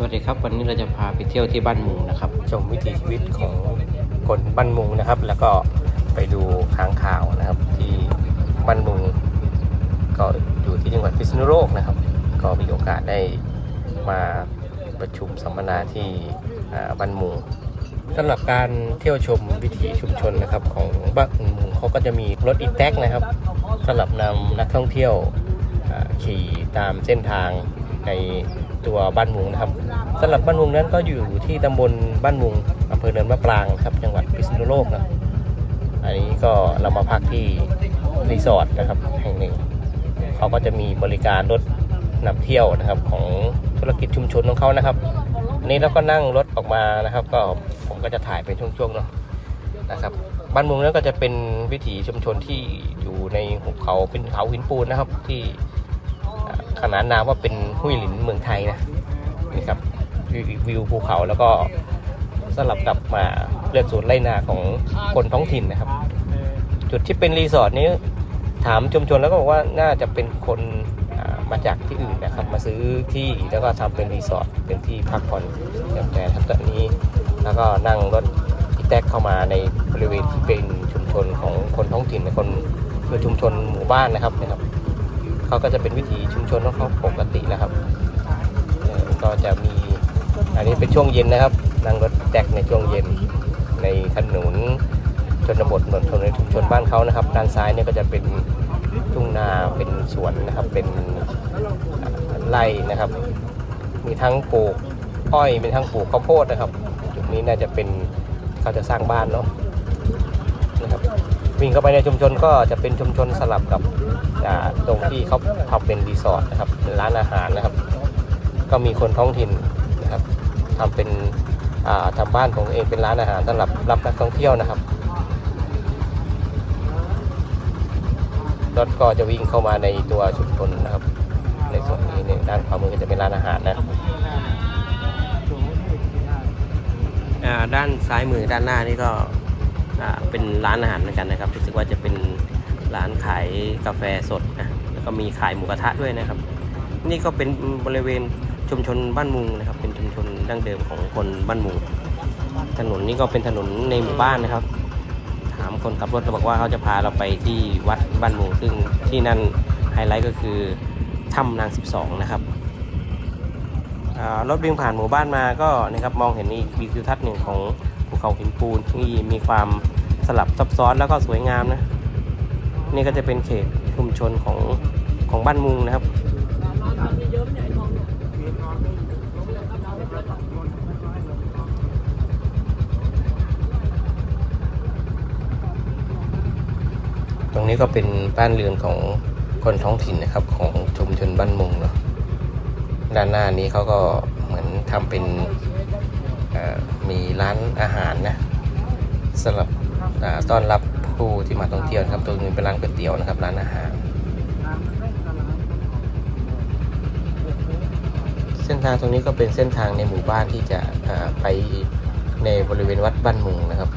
สวัสดีครับ วันนี้เราจะพาไปเที่ยวที่บ้านหมูนะครับ ชมวิถีชีวิตของคนบ้านมุงนะครับ แล้วก็ไปดูค้างข่าวนะครับ ที่บ้านมุง ก็อยู่ที่จังหวัดพิษณุโลกนะครับ ก็มีโอกาสได้มาประชุมสัมมนาที่บ้านมุงสำหรับการเที่ยวชมวิถีชุมชนนะครับของบ้านมุงเขาก็จะมีรถอีแท็กนะครับสำหรับนำนักท่องเที่ยวขี่ตามเส้นทางในตัวบ้านมุงนะครับ สำหรับบ้านมุงนั้นก็อยู่ที่ตำบลบ้านมุงอำเภอเนินมะปรางครับ จังหวัดพิษณุโลกนะอันนี้ก็เรามาพักที่รีสอร์ทนะครับแห่งหนึ่งเขาก็จะมีบริการรถนำเที่ยวนะครับของธุรกิจชุมชนของเขานะครับนี้เราก็นั่งรถออกมานะครับ ก็ผมก็จะถ่ายเป็นช่วงๆเนาะนะครับบ้านมืองนั้นก็จะเป็นวิถีชุมชนที่อยู่ในหุบเขาเป็นเขาหินปูนนะครับที่ขนานนามว่าเป็นหุ้ยหลินเมืองไทยนะนี่ครับ วิววิวภูเขาแล้วก็สลับกลับมาเลือกสวนไรนาของคนท้องถิ่นนะครับ จุดที่เป็นรีสอร์ทนี้ถามชุมชนแล้วก็บอกว่าน่าจะเป็นคนมาจากที่อื่นนะครับ มาซื้อที่แล้วก็ทำเป็นรีสอร์ทเป็นที่พักผ่อนหย่อนใจครับตอนนี้แล้วก็นั่งรถอีแท็กเข้ามาในบริเวณที่เป็นชุมชนของคนท้องถิ่นคนคือชุมชนหมู่บ้านนะครับนะครับเขาก็จะเป็นวิถีชุมชนของเขาปกตินะครับก็จะมี อันนี้เป็นช่วงเย็นนะครับ นั่งรถแท็กในช่วงเย็นในถนนชนบทถนนถนนในชุมชนบ้านเขานะครับ ด้านซ้ายเนี่ยก็จะเป็นทุ่งนาเป็นสวนนะครับ เป็นไร่นะครับ มีทั้งปลูกอ้อยมีทั้งปลูกข้าวโพดนะครับ จุดนี้น่าจะเป็นเขาจะสร้างบ้านเนาะนะครับวิ่งเข้าไปในชุมชนก็จะเป็นชุมชนสลับกับตรงที่เขาทำเป็นรีสอร์ทนะครับร้านอาหารนะครับ ก็มีคนท้องถิ่น ทำเป็นอ่าทำบ้านของเองเป็นร้านอาหารสำหรับรับนักท่องเที่ยวนะครับรถก็จะวิ่งเข้ามาในตัวชุมชนนะครับ ในส่วนนี้เนี่ยด้านขวามือก็จะเป็นร้านอาหารนะด้านซ้ายมือด้านหน้านี่ก็เป็นร้านอาหารเหมือนกันนะครับรู้สึกว่าจะเป็นร้านขายกาแฟสดนะแล้วก็มีขายหมูกระทะด้วยนะครับ นี่ก็เป็นบริเวณ ชุมชนบ้านมุงนะครับ เป็นชุมชนดั้งเดิมของคนบ้านมุง ถนนนี้ก็เป็นถนนในหมู่บ้านนะครับ ถามคนขับรถก็บอกว่าเขาจะพาเราไปที่วัดบ้านหมูซึ่งที่นั่นไฮไลท์ก็คือถ้ำนาง 12 นะครับรถวิ่งผ่านหมู่บ้านมาก็นะครับมองเห็นนี่วิวทิวทัศน์หนึ่งของภูเขาหินปูนที่มีความสลับซับซ้อนแล้วก็สวยงามนะนี่ก็จะเป็นเขตชุมชนของของบ้านมุงนะครับ ตรง นี้ก็เป็นบ้านเรือนของคนท้องถิ่นนะครับ ของชุมชนบ้านมุงเนาะด้านหน้านี้เขาก็เหมือนทำเป็นมีร้านอาหารนะสำหรับต้อนรับผู้ที่มาท่องเที่ยวนะครับตรงนี้เป็นร้านก๋วยเตี๋ยวนะครับ ร้านอาหาร เส้นทางตรงนี้ก็เป็นเส้นทางในหมู่บ้านที่จะไปในบริเวณวัดบ้านมุงนะครับ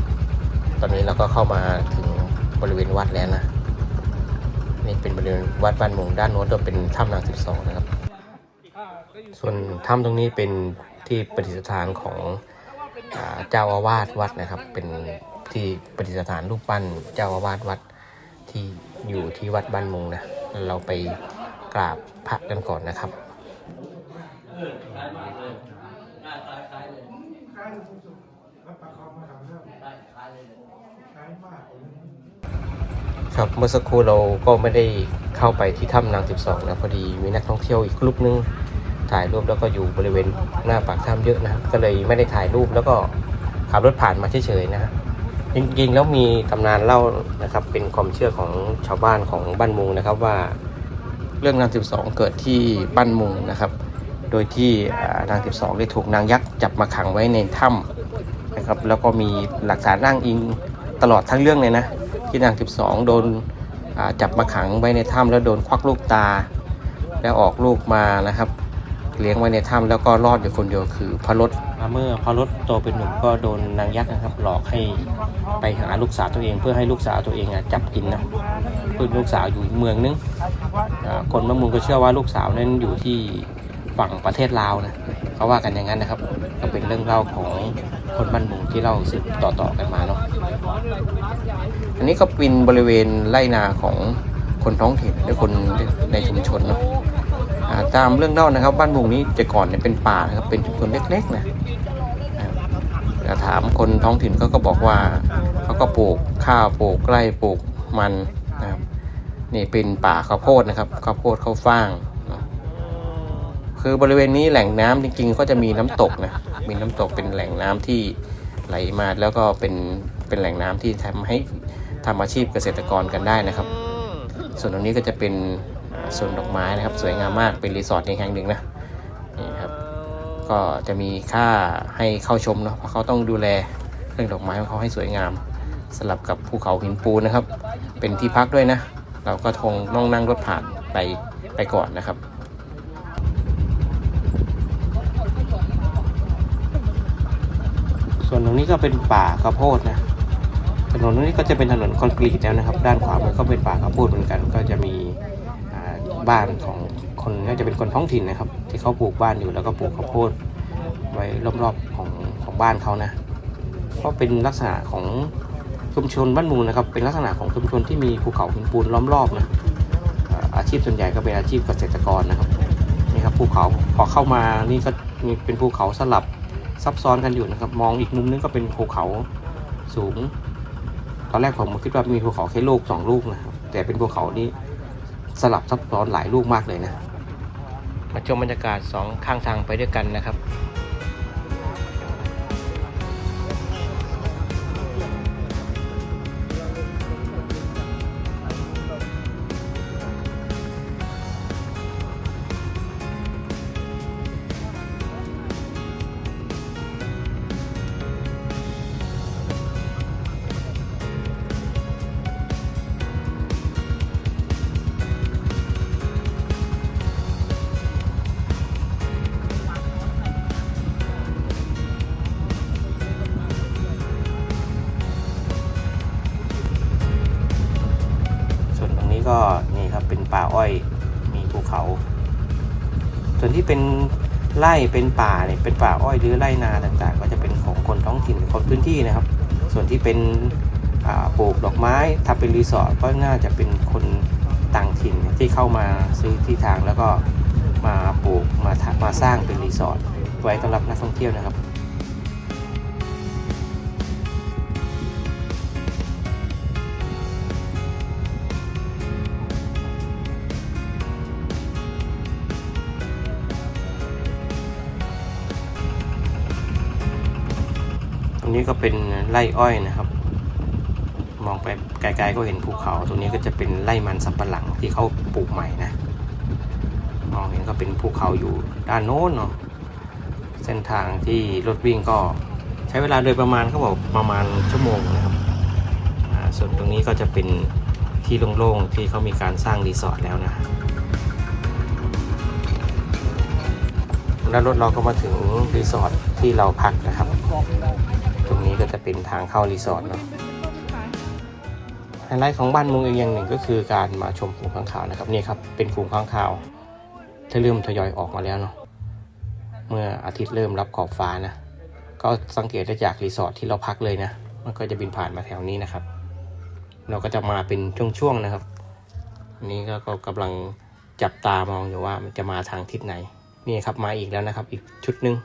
ตอนนี้เราก็เข้ามาถึงบริเวณวัดแล้วนะ นี่เป็นบริเวณวัดบ้านมุงด้านโน้นจะเป็นถ้ำนางสิบสองนะครับ ส่วนถ้ำตรงนี้เป็นที่ประดิษฐานของเจ้าอาวาสวัดนะครับ เป็นที่ประดิษฐานรูปปั้นเจ้าอาวาสวัดที่อยู่ที่วัดบ้านมุงนะ เราไปกราบพระกันก่อนนะครับค ครับเมื่อสักครู่เราก็ไม่ได้เข้าไปที่ถ้ำนาง 12 นะพอดีมีนักท่องเที่ยวอีกกลุ่มนึงถ่ายรูปแล้วก็อยู่บริเวณหน้าปากถ้ำเยอะนะก็เลยไม่ได้ถ่ายรูปแล้วก็ขับรถผ่านมาเฉยๆนะจริงๆแล้วมีตำนานเล่านะครับเป็นความเชื่อของชาวบ้านของบ้านมุงนะครับว่าเรื่องนาง 12 เกิดที่บ้านมุงนะครับ โดยที่นาง 12 ได้ถูกนางยักษ์จับมาขังไว้ในถ้ำนะครับแล้วก็มีหลักฐานอ้างอิงตลอดทั้งเรื่องเลยนะ ที่นาง 12 โดนจับมาขังไว้ในถ้ำแล้วโดนควักลูกตา แล้วออกลูกมานะครับ เลี้ยงไว้ในถ้ำแล้วก็รอดอยู่คนเดียวคือพระรถเมื่อพระรถโตเป็นหนุ่มก็โดนนางยักษ์นะครับ หลอกให้ไปหาลูกสาวตัวเอง เพื่อให้ลูกสาวตัวเองจับกินนะเพื่อลูกสาวอยู่เมืองนึงอ่าคนมะมุงก็เชื่อว่าลูกสาวนั้นอยู่ที่ ฝั่งประเทศลาวนะเขาว่ากันอย่างนั้นนะครับ ก็เป็นเรื่องเล่าของคนบ้านมุงที่เล่าสืบต่อๆกันมาเนาะอันนี้ก็เป็นบริเวณไร่นาของคนท้องถิ่นและคนในชุมชนเนาะตามเรื่องเล่านะครับ บ้านมุงนี้แต่ก่อนเนี่ยเป็นป่านะครับเป็นชุมชนเล็กๆนะแต่ถามคนท้องถิ่นเขาก็บอกว่าเขาก็ปลูกข้าวปลูกไร่ปลูกมันนะครับนี่เป็นป่าข้าวโพดนะครับข้าวโพดข้าวฟ่าง คือบริเวณนี้แหล่งน้ำจริงๆ ก็จะมีน้ำตกนะ มีน้ำตกเป็นแหล่งน้ำที่ไหลมาแล้วก็เป็นเป็นแหล่งน้ำที่ทำให้ทำอาชีพเกษตรกรกันได้นะครับ ส่วนตรงนี้ก็จะเป็นสวนดอกไม้นะครับ สวยงามมากเป็นรีสอร์ทในแห่งหนึ่งนะนี่ครับ ก็จะมีค่าให้เข้าชมเนาะเพราะเขาต้องดูแลเรื่องดอกไม้ของเขาให้สวยงามสลับกับภูเขาหินปูนนะครับ เป็นที่พักด้วยนะ เราก็ทงต้องนั่งรถผ่านไปไปก่อนนะครับ ส่วนตรงนี้ก็เป็นป่าข้าวโพดนะถนนตรงนี้ก็จะเป็นถนนคอนกรีตแล้วนะครับ ด้านขวามันก็เป็นป่าข้าวโพดเหมือนกัน ก็จะมีบ้านของคนน่าจะเป็นคนท้องถิ่นนะครับ ที่เขาปลูกบ้านอยู่แล้วก็ปลูกข้าวโพดไว้รอบๆของของบ้านเขานะก็เป็นลักษณะของชุมชนบ้านมูลนะครับ เป็นลักษณะของชุมชนที่มีภูเขาหินปูนล้อมรอบนะอาอาชีพส่วนใหญ่ก็เป็นอาชีพเกษตรกรนะครับนี่ครับภูเขาพอเข้ามานี่ก็มีเป็นภูเขาสลับ ซับซ้อนกันอยู่นะครับ มองอีกมุมนึงก็เป็นภูเขาสูง ตอนแรกผมคิดว่ามีภูเขาแค่ลูกสองลูกนะครับ แต่เป็นภูเขานี้สลับซับซ้อนหลายลูกมากเลยนะ มาชมบรรยากาศสองข้างทางไปด้วยกันนะครับ นี้ก็นี่ครับเป็นป่าอ้อยมีภูเขา ส่วนที่เป็นไร่เป็นป่าเนี่ยเป็นป่าอ้อยหรือไร่นาต่างๆ ก็จะเป็นของคนท้องถิ่นคนพื้นที่นะครับ ส่วนที่เป็นปลูกดอกไม้ทำเป็นรีสอร์ทก็น่าจะเป็นคนต่างถิ่นที่เข้ามาซื้อที่ทางแล้วก็มาปลูกมามาสร้างเป็นรีสอร์ทไว้สำหรับนักท่องเที่ยวนะครับ รงนี้ก็เป็นไร่อ้อยนะครับ มองไปไกลๆก็เห็นภูเขา ตรงนี้ก็จะเป็นไร่มันสำปะหลังที่เขาปลูกใหม่นะ มองเห็นก็เป็นภูเขาอยู่ด้านโน้นเนาะ เส้นทางที่รถวิ่งก็ใช้เวลาโดยประมาณเขาบอกประมาณชั่วโมงนะครับ ส่วนตรงนี้ก็จะเป็นที่โล่งๆที่เขามีการสร้างรีสอร์ทแล้วนะแล้วรถเราก็มาถึงรีสอร์ทที่เราพักนะครับ ก็จะเป็นทางเข้ารีสอร์ทเนาะไฮไลท์ของบ้านมุงอีกอย่างหนึ่งก็คือการมาชมฝูงข้างคาวนะครับนี่ครับเป็นฝูงข้างคาวที่เริ่มทยอยออกมาแล้วเนาะเมื่ออาทิตย์เริ่มรับขอบฟ้านะก็สังเกตได้จากรีสอร์ทที่เราพักเลยนะมันก็จะบินผ่านมาแถวนี้นะครับ เราก็จะมาเป็นช่วงๆนะครับอันนี้ก็ก็กำลังจับตามองอยู่ว่ามันจะมาทางทิศไหนนี่ครับมาอีกแล้วนะครับ อีกชุดหนึ่ง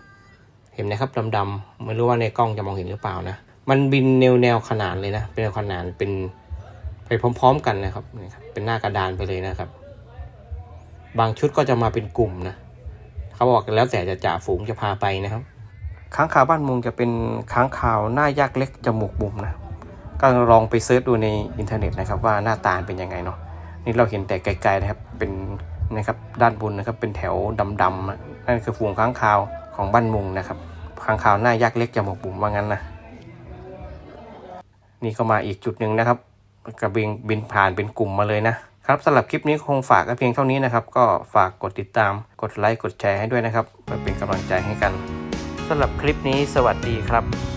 เห็นนะครับดำๆไม่รู้ว่าในกล้องจะมองเห็นหรือเปล่านะ มันบินแนวแนวขนานเลยนะ เป็นแนวขนานเป็นไปพร้อม ๆ กันนะครับนี่ครับ เป็นหน้ากระดานไปเลยนะครับ บางชุดก็จะมาเป็นกลุ่มนะเขาบอกแล้วแต่จะจ่าฝูงจะพาไปนะครับค้างคาวบ้านมุงจะเป็นค้างคาวหน้ายักษ์เล็กจมูกบุ๋มนะก็ลองไปเซิร์ชดูในอินเทอร์เน็ตนะครับ ว่าหน้าตาเป็นยังไงเนาะนี่เราเห็นแต่ไกลๆนะครับเป็นนะครับด้านบนนะครับเป็นแถวดำๆอะนั่นคือฝูงค้างคาว ของบ้านมุงนะครับค้างคาวหน้ายักษ์เล็กจมูกบุ๋มว่างั้นนะนี่ก็มาอีกจุดหนึ่งนะครับกระบินบินผ่านเป็นกลุ่มมาเลยนะครับสำหรับคลิปนี้คงฝากก็เพียงเท่านี้นะครับ ก็ฝากกดติดตาม กดไลค์กดแชร์ให้ด้วยนะครับเพื่อเป็นกำลังใจให้กันสำหรับคลิปนี้สวัสดีครับ